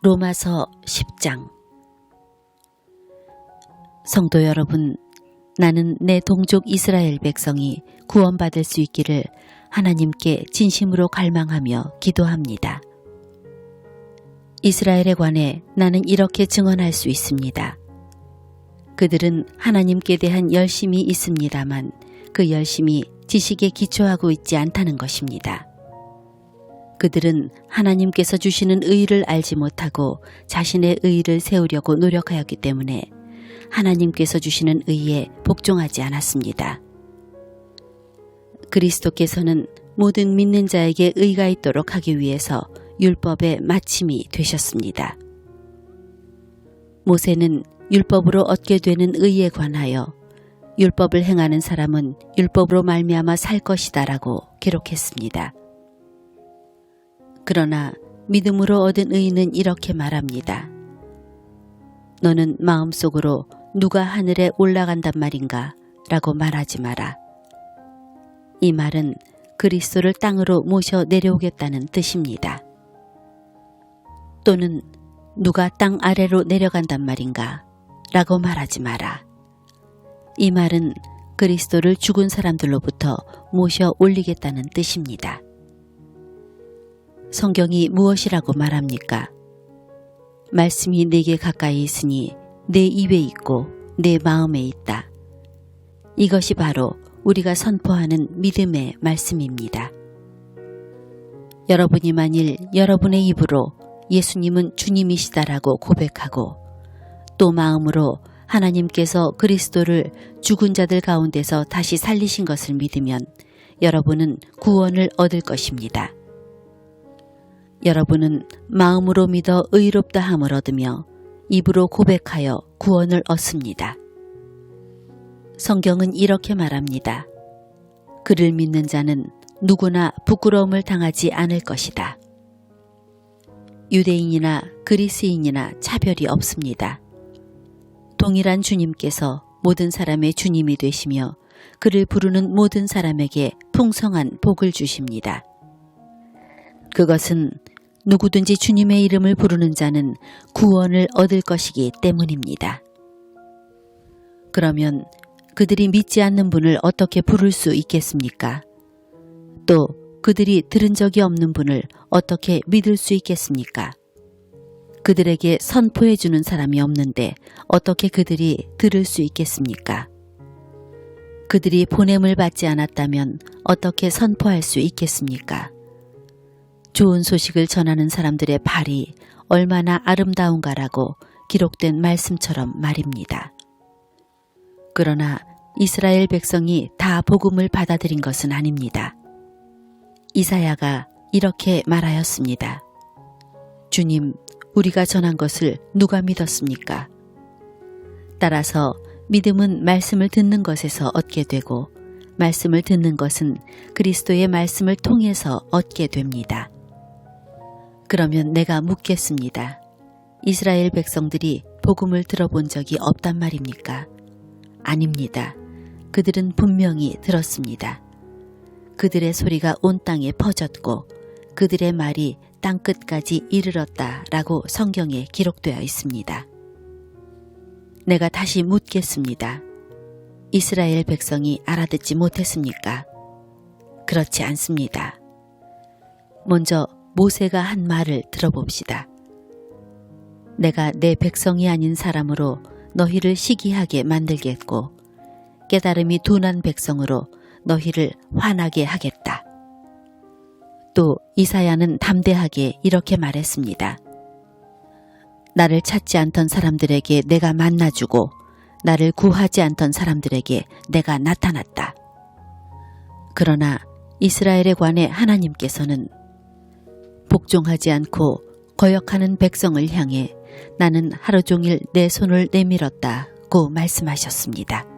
로마서 10장 성도 여러분, 나는 내 동족 이스라엘 백성이 구원받을 수 있기를 하나님께 진심으로 갈망하며 기도합니다. 이스라엘에 관해 나는 이렇게 증언할 수 있습니다. 그들은 하나님께 대한 열심이 있습니다만 그 열심이 지식에 기초하고 있지 않다는 것입니다. 그들은 하나님께서 주시는 의를 알지 못하고 자신의 의를 세우려고 노력하였기 때문에 하나님께서 주시는 의에 복종하지 않았습니다. 그리스도께서는 모든 믿는 자에게 의가 있도록 하기 위해서 율법의 마침이 되셨습니다. 모세는 율법으로 얻게 되는 의에 관하여 율법을 행하는 사람은 율법으로 말미암아 살 것이다라고 기록했습니다. 그러나 믿음으로 얻은 의는 이렇게 말합니다. 너는 마음속으로 누가 하늘에 올라간단 말인가 라고 말하지 마라. 이 말은 그리스도를 땅으로 모셔 내려오겠다는 뜻입니다. 또는 누가 땅 아래로 내려간단 말인가 라고 말하지 마라. 이 말은 그리스도를 죽은 사람들로부터 모셔 올리겠다는 뜻입니다. 성경이 무엇이라고 말합니까? 말씀이 내게 가까이 있으니 내 입에 있고 내 마음에 있다. 이것이 바로 우리가 선포하는 믿음의 말씀입니다. 여러분이 만일 여러분의 입으로 예수님은 주님이시다라고 고백하고 또 마음으로 하나님께서 그리스도를 죽은 자들 가운데서 다시 살리신 것을 믿으면 여러분은 구원을 얻을 것입니다. 여러분은 마음으로 믿어 의롭다 함을 얻으며 입으로 고백하여 구원을 얻습니다. 성경은 이렇게 말합니다. 그를 믿는 자는 누구나 부끄러움을 당하지 않을 것이다. 유대인이나 그리스인이나 차별이 없습니다. 동일한 주님께서 모든 사람의 주님이 되시며 그를 부르는 모든 사람에게 풍성한 복을 주십니다. 그것은 누구든지 주님의 이름을 부르는 자는 구원을 얻을 것이기 때문입니다. 그러면 그들이 믿지 않는 분을 어떻게 부를 수 있겠습니까? 또 그들이 들은 적이 없는 분을 어떻게 믿을 수 있겠습니까? 그들에게 선포해 주는 사람이 없는데 어떻게 그들이 들을 수 있겠습니까? 그들이 보냄을 받지 않았다면 어떻게 선포할 수 있겠습니까? 좋은 소식을 전하는 사람들의 발이 얼마나 아름다운가라고 기록된 말씀처럼 말입니다. 그러나 이스라엘 백성이 다 복음을 받아들인 것은 아닙니다. 이사야가 이렇게 말하였습니다. 주님, 우리가 전한 것을 누가 믿었습니까? 따라서 믿음은 말씀을 듣는 것에서 얻게 되고 말씀을 듣는 것은 그리스도의 말씀을 통해서 얻게 됩니다. 그러면 내가 묻겠습니다. 이스라엘 백성들이 복음을 들어본 적이 없단 말입니까? 아닙니다. 그들은 분명히 들었습니다. 그들의 소리가 온 땅에 퍼졌고 그들의 말이 땅 끝까지 이르렀다 라고 성경에 기록되어 있습니다. 내가 다시 묻겠습니다. 이스라엘 백성이 알아듣지 못했습니까? 그렇지 않습니다. 먼저 모세가 한 말을 들어봅시다. 내가 내 백성이 아닌 사람으로 너희를 시기하게 만들겠고 깨달음이 둔한 백성으로 너희를 화나게 하겠다. 또 이사야는 담대하게 이렇게 말했습니다. 나를 찾지 않던 사람들에게 내가 만나주고 나를 구하지 않던 사람들에게 내가 나타났다. 그러나 이스라엘에 관해 하나님께서는 복종하지 않고 거역하는 백성을 향해 나는 하루 종일 내 손을 내밀었다고 말씀하셨습니다.